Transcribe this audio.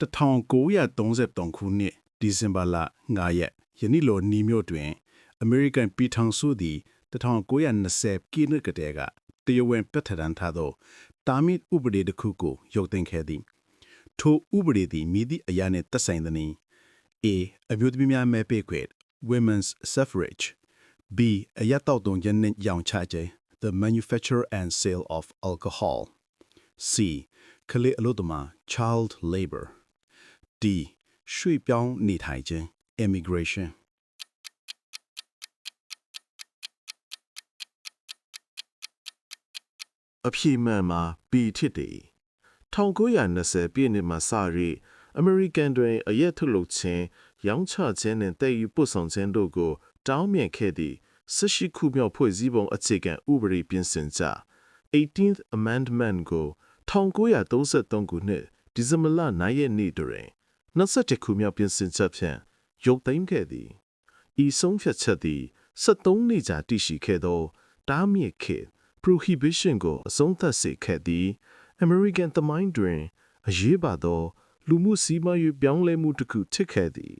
1933ခုနှစ်ဒီဇင်ဘာလ9ရက်ယနေ့လိုနီမျိုးတွင် American ပြည်ထောင်စုသည်1920ကိနစ်ကတည်းကတရဝင်ပြဋ္ဌာန်းထားသောတာမစ်ဥပဒေတစ်ခုကိုရုပ်သိမ်းခဲ့သည်ထိုဥပဒေသည်မိသည့်အရာနှင့်သက်ဆိုင်သည် A အမျိုးသမီးများမဲပေးခွင့် Women's Suffrage B အရက်တောက်တုံခြင်းနှင့်ရောင်ချခြင်း The manufacture and sale of alcohol C ကလေးအလို့တမ Child labor D ရွှေ့ပြောင်းနေထိုင်ခြင်း Immigration အပြည့်မှန်မှာ B ဖြစ်တယ်1920ပြည့်နှစ်မှာစရီအမေရိကန်တွင်အရက်ထုတ်လုပ်ခြင်းရောင်းချခြင်းနှင့်တည်ယူပို့ဆောင်ခြင်းတို့ကို တောင်းမြင်ခဲ့သည့်ဆက်ရှိခုမြောက်ဖွဲ့စည်းပုံအခြေခံဥပဒေပြင်ဆင်ချက် 18th Amendment ကို1933ခုနှစ်ဒီဇင်ဘာလ9ရက်နေ့တွင် 27ခုမြောက်ပြင်ဆင်ချက်ဖြင့်ရုပ်သိမ်းခဲ့သည်ဤဆုံးဖြတ်ချက်သည်73နှစ်ကြာတည်ရှိခဲ့သောတားမြစ်ခေတ် prohibition ကိုအဆုံးသတ်စေခဲ့သည် American သမိုင်းတွင် အရေးပါသော လူမှုစီးပွားရေးပြောင်းလဲမှုတစ်ခုဖြစ်ခဲ့သည်